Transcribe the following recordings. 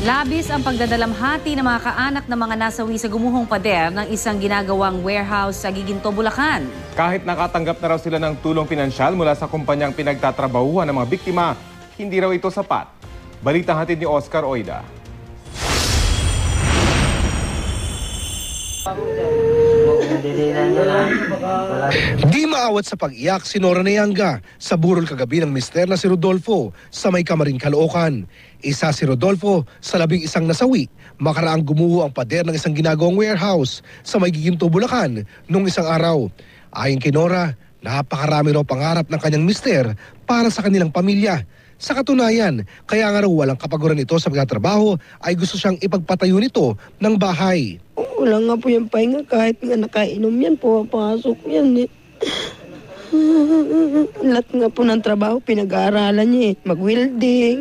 Labis ang pagdadalamhati ng mga kaanak ng mga nasawi sa gumuhong pader ng isang ginagawang warehouse sa Giginto, Bulacan. Kahit nakatanggap na raw sila ng tulong pinansyal mula sa kumpanyang pinagtatrabahuhan ng mga biktima, hindi raw ito sapat. Balita hatid ni Oscar Oida. Di maawat sa pag-iyak si Nora Nayanga sa burol kagabi ng mister na si Rodolfo sa may kamaring Caloocan. Isa si Rodolfo sa labing isang nasawi makaraang gumuho ang pader ng isang ginagawang warehouse sa may Giginto, Bulacan nung isang araw. Ayon kay Nora, napakarami raw pangarap ng kanyang mister para sa kanilang pamilya. Sa katunayan, kaya nga raw walang kapaguran ito sa pagtatrabaho ay gusto siyang ipagpatayo nito ng bahay. Wala nga po yung pahinga kahit nga nakainom yan, pumapasok yan eh. Lahat nga po ng trabaho pinag-aaralan niya eh. Mag-welding.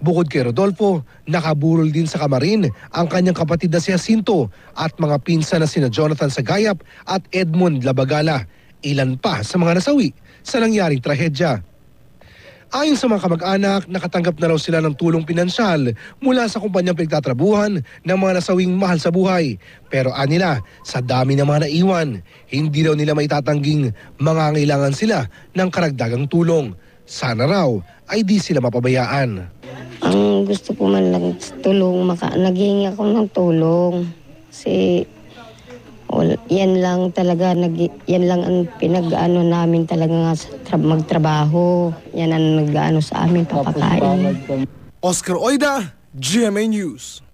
Bukod kay Rodolfo, nakaburol din sa kamarin ang kanyang kapatid na si Jacinto at mga pinsan na sina Jonathan Sagayap at Edmond Labagala. Ilan pa sa mga nasawi sa nangyaring trahedya. Ayon sa mga kamag-anak, nakatanggap na raw sila ng tulong pinansyal mula sa kumpanyang pinagtatrabuhan ng mga nasawing mahal sa buhay. Pero anila, sa dami ng mga naiwan, hindi raw nila maitatangging mangangailangan sila ng karagdagang tulong. Sana raw ay di sila mapabayaan. Ang gusto ko man lang tulong, maka, naghingi ako ng tulong. Kasi yan lang talaga, nag, yan lang ang pinag-ano namin talaga nga sa tra- magtrabaho. Yan ang nag-ano sa amin, papakain. Oscar Oida, GMA News.